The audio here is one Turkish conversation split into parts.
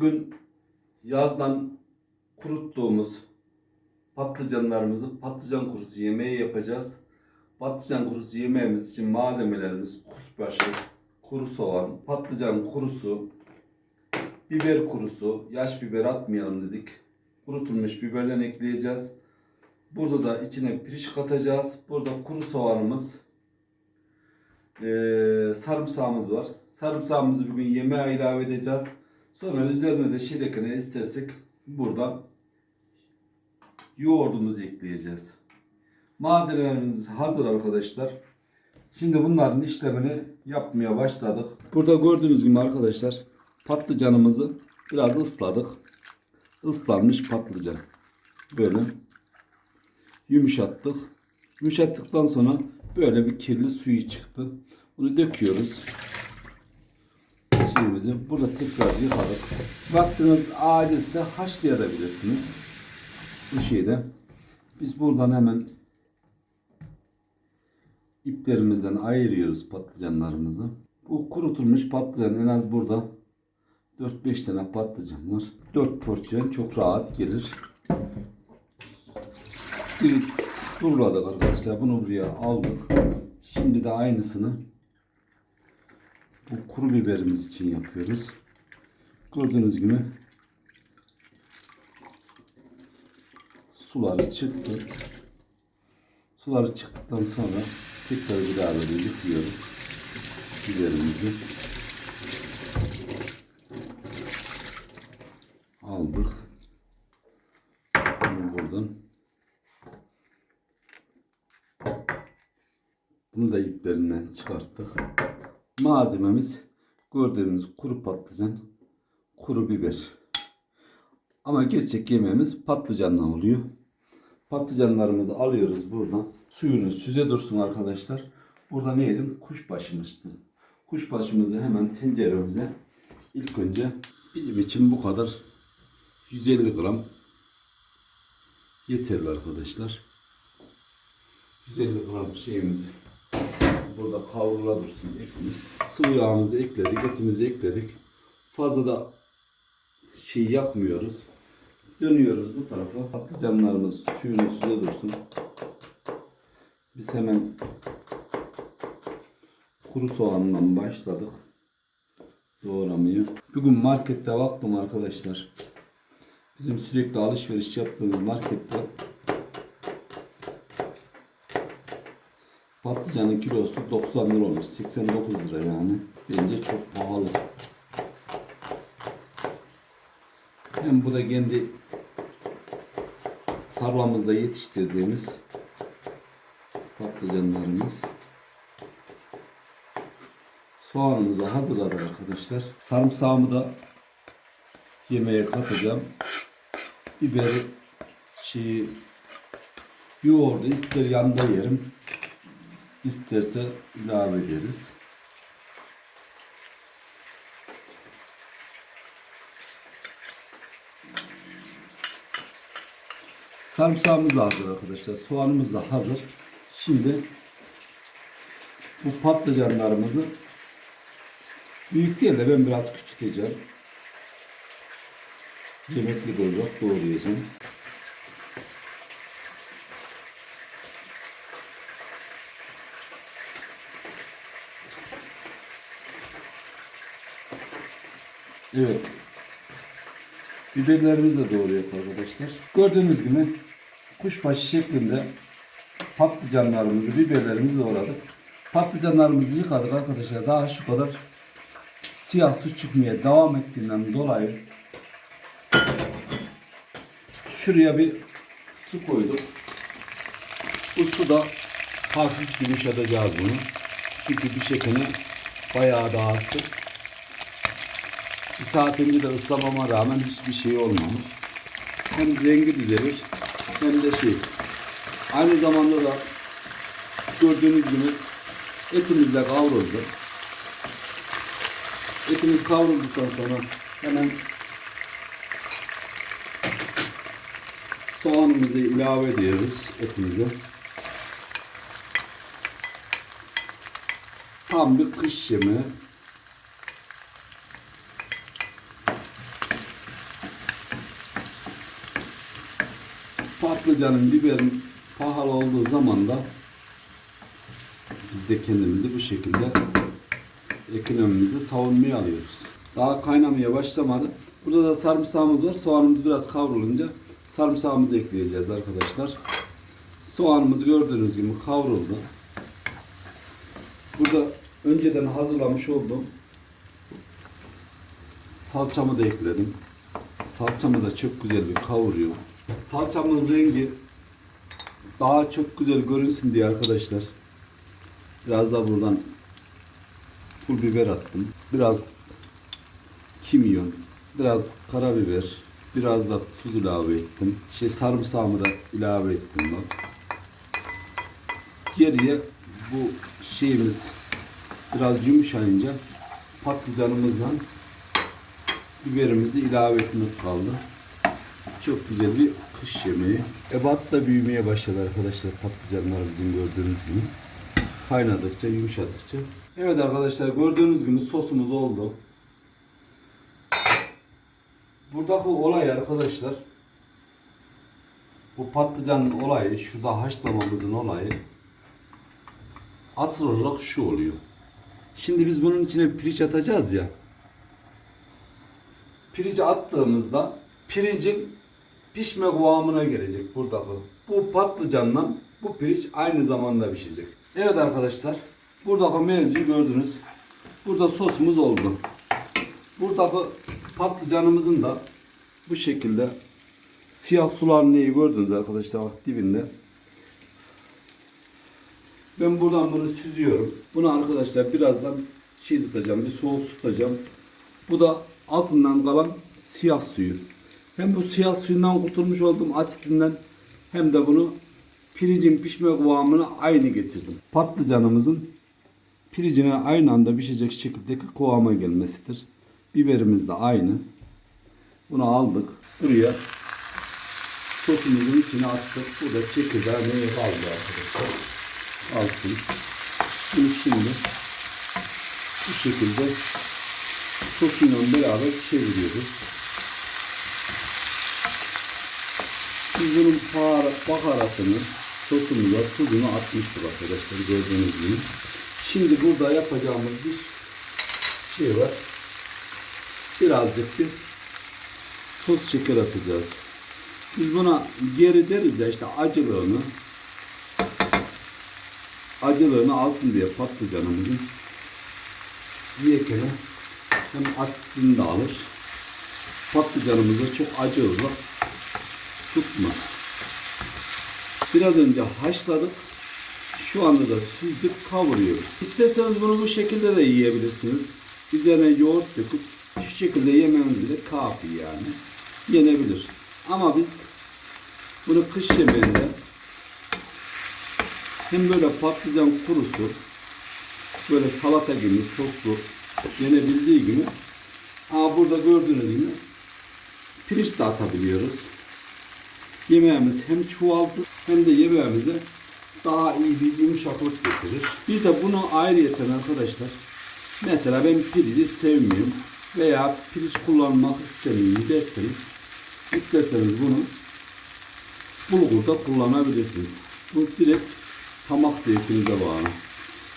Bugün yazdan kuruttuğumuz patlıcanlarımızı patlıcan kurusu yemeği yapacağız. Patlıcan kurusu yemeğimiz için malzemelerimiz kuşbaşı, kuru soğan, patlıcan kurusu, biber kurusu, yaş biber atmayalım dedik. Kurutulmuş biberden ekleyeceğiz. Burada da içine pirinç katacağız. Burada kuru soğanımız, eee, sarımsağımız var. Sarımsağımızı bugün yemeğe ilave edeceğiz. Sonra üzerine de şedekine istersek burada yoğurdumuzu ekleyeceğiz. Malzemelerimiz hazır arkadaşlar. Şimdi bunların işlemini yapmaya başladık. Burada gördüğünüz gibi arkadaşlar patlıcanımızı biraz ısladık. Islanmış patlıcan. Böyle yumuşattık. Yumuşattıktan sonra böyle bir kirli suyu çıktı. Bunu döküyoruz. Şeyimizi burada tekrar yıkadık. Vaktiniz acilse haşlayabilirsiniz. Bu şeyde. Biz buradan hemen iplerimizden ayırıyoruz patlıcanlarımızı. Bu kurutulmuş patlıcan en az burada 4-5 tane patlıcan var. 4 porsiyon çok rahat gelir. Bir duruladık arkadaşlar. Bunu buraya aldık. Şimdi de aynısını bu kuru biberimiz için yapıyoruz. Gördüğünüz gibi suları çıktı. Suları çıktıktan sonra tekrar böyle yıkıyoruz biberimizi. Aldık. Bunu buradan Bunu da iplerinden çıkarttık. Malzememiz gördüğünüz kuru patlıcan, kuru biber. Ama gerçek yemeğimiz patlıcanla oluyor. Patlıcanlarımızı alıyoruz buradan. Suyunu süze dursun arkadaşlar. Burada ne yedim? Kuşbaşımızdı. Kuşbaşımızı hemen tenceremize ilk önce bizim için bu kadar 150 gram yeterli arkadaşlar. 150 gram şeyimiz burada kavrula dursun etimiz. Sıvı yağımızı ekledik, etimizi ekledik. Fazla da şey yakmıyoruz. Dönüyoruz bu tarafa. Patlıcanlarımız suyunu suya dursun. Biz hemen kuru soğanla başladık doğramayı. Bugün markette baktım arkadaşlar. Bizim sürekli alışveriş yaptığımız markette patlıcanın kilosu 90 lira olmuş. 89 lira yani. Bence çok pahalı. Hem bu da kendi tarlamızda yetiştirdiğimiz patlıcanlarımız. Soğanımızı hazırladık arkadaşlar. Sarımsağımı da yemeğe katacağım. Biberi şeyi yoğurdu ister yanında yerim. İsterse ilave ederiz. Sarımsağımız da hazır arkadaşlar. Soğanımız da hazır. Şimdi bu patlıcanlarımızı büyük değil de ben biraz küçülteceğim. Yemeklik olacak doğrayacağım. Evet. Biberlerimizi de doğruyor arkadaşlar. Gördüğünüz gibi kuşbaşı şeklinde patlıcanlarımızı, biberlerimizi doğradık. Patlıcanlarımızı yıkadık arkadaşlar. Daha şu kadar siyah su çıkmaya devam ettiğinden dolayı şuraya bir su koyduk. Bu suda hafif yumuşatacağız bunu. Çünkü bir şekilde bayağı daha sık. Bir saat önce de ıslamama rağmen hiçbir şey olmamış. Hem rengi düzelir hem de şey. Aynı zamanda da gördüğünüz gibi etimiz de kavruldu. Etimiz kavrulduktan sonra hemen soğanımızı ilave ediyoruz etimize. Tam bir kış yemeği. Patlıcanın, biberin pahalı olduğu zaman da biz de kendimizi bu şekilde ekonomimizi savunmaya alıyoruz. Daha kaynamaya başlamadı. Burada da sarımsağımız var. Soğanımız biraz kavrulunca sarımsağımızı ekleyeceğiz arkadaşlar. Soğanımız gördüğünüz gibi kavruldu. Burada önceden hazırlamış olduğum salçamı da ekledim. Salçamı da çok güzel bir kavuruyor. Salçamın rengi daha çok güzel görünsün diye arkadaşlar. Biraz da buradan pul biber attım. Biraz kimyon, biraz karabiber, biraz da tuz ilave ettim. Şey sarımsağımı da ilave ettim bak. Geriye bu şeyimiz biraz yumuşayınca patlıcanımızla biberimizi ilavesine kaldı. Çok güzel bir kış yemeği. Ebat da büyümeye başladı arkadaşlar patlıcanlar bizim gördüğünüz gibi. Kaynadıkça, yumuşadıkça. Evet arkadaşlar gördüğünüz gibi sosumuz oldu. Buradaki olay arkadaşlar bu patlıcanın olayı, şurada haşlamamızın olayı asıl olarak şu oluyor. Şimdi biz bunun içine pirinç atacağız ya. Pirinci attığımızda pirincin pişme kıvamına gelecek buradaki. Bu patlıcanla bu pirinç aynı zamanda pişecek. Evet arkadaşlar. Buradaki mevzuyu gördünüz. Burada sosumuz oldu. Buradaki patlıcanımızın da bu şekilde siyah sular neyi gördünüz arkadaşlar bak dibinde. Ben buradan bunu süzüyorum. Bunu arkadaşlar birazdan şey tutacağım, bir soğuk tutacağım. Bu da altından kalan siyah suyu. Hem bu siyah suyundan kurtulmuş olduğum asitinden hem de bunu pirincin pişme kıvamına aynı getirdim. Patlıcanımızın pirincine aynı anda pişecek şekildeki kıvama gelmesidir. Biberimiz de aynı. Bunu aldık. Buraya sosumuzun içine attık. Bu da çekirdeği kaldı arkadaşlar. Alsın. Bunu şimdi bu şekilde sosuyla beraber çeviriyoruz. Biz bunun baharat, baharatını, sosumuza, tuzunu atmıştık arkadaşlar gördüğünüz gibi. Şimdi burada yapacağımız bir şey var. Birazcık bir toz şeker atacağız. Biz buna geri deriz ya işte acılığını acılığını alsın diye patlıcanımızın yekene hem asitini de alır. Patlıcanımızı çok acı olarak tutmaz. Biraz önce haşladık. Şu anda da süzdük kavuruyoruz. İsterseniz bunu bu şekilde de yiyebilirsiniz. Üzerine yoğurt döküp şu şekilde yememiz bile kafi yani. Yenebilir. Ama biz bunu kış yemeğinde hem böyle patlıcan kurusu böyle salata gibi soslu yenebildiği gibi Aa burada gördüğünüz gibi pirinç de atabiliyoruz. Yemeğimiz hem çoğaltır hem de yemeğimize daha iyi bir yumuşaklık getirir. Bir de bunu ayrıyeten arkadaşlar mesela ben pirinci sevmiyorum veya pirinç kullanmak istemiyorum derseniz isterseniz bunu bulgurda kullanabilirsiniz. Bu direkt tamak zevkinize bağlı.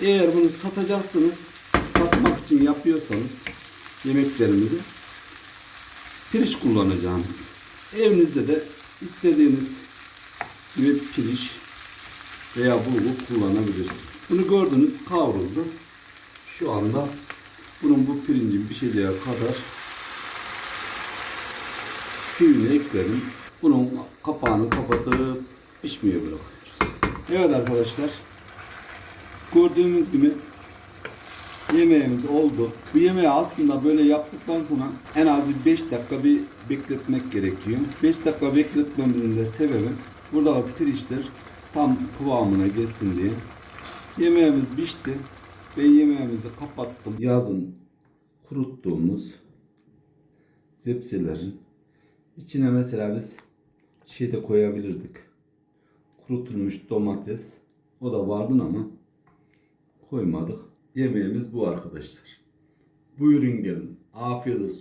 Eğer bunu satacaksınız, satmak için yapıyorsanız yemeklerimizi pirinç kullanacağınız. Evinizde de istediğiniz gibi pirinç veya bulgur kullanabilirsiniz. Bunu gördünüz kavruldu. Şu anda bunun bu pirincin pişeceği kadar suyunu ekledim. Bunun kapağını kapatıp pişmeye bırakıyoruz. Evet arkadaşlar. Gördüğünüz gibi yemeğimiz oldu. Bu yemeği aslında böyle yaptıktan sonra en az bir 5 dakika bir bekletmek gerekiyor. 5 dakika bekletmemizin de sebebi burada pirinçler tam kıvamına gelsin diye. Yemeğimiz pişti. Ben yemeğimizi kapattım. Yazın kuruttuğumuz zepselerin içine mesela biz şey de koyabilirdik. Kurutulmuş domates. O da vardı ama koymadık. Yemeğimiz bu arkadaşlar. Buyurun gelin. Afiyet olsun.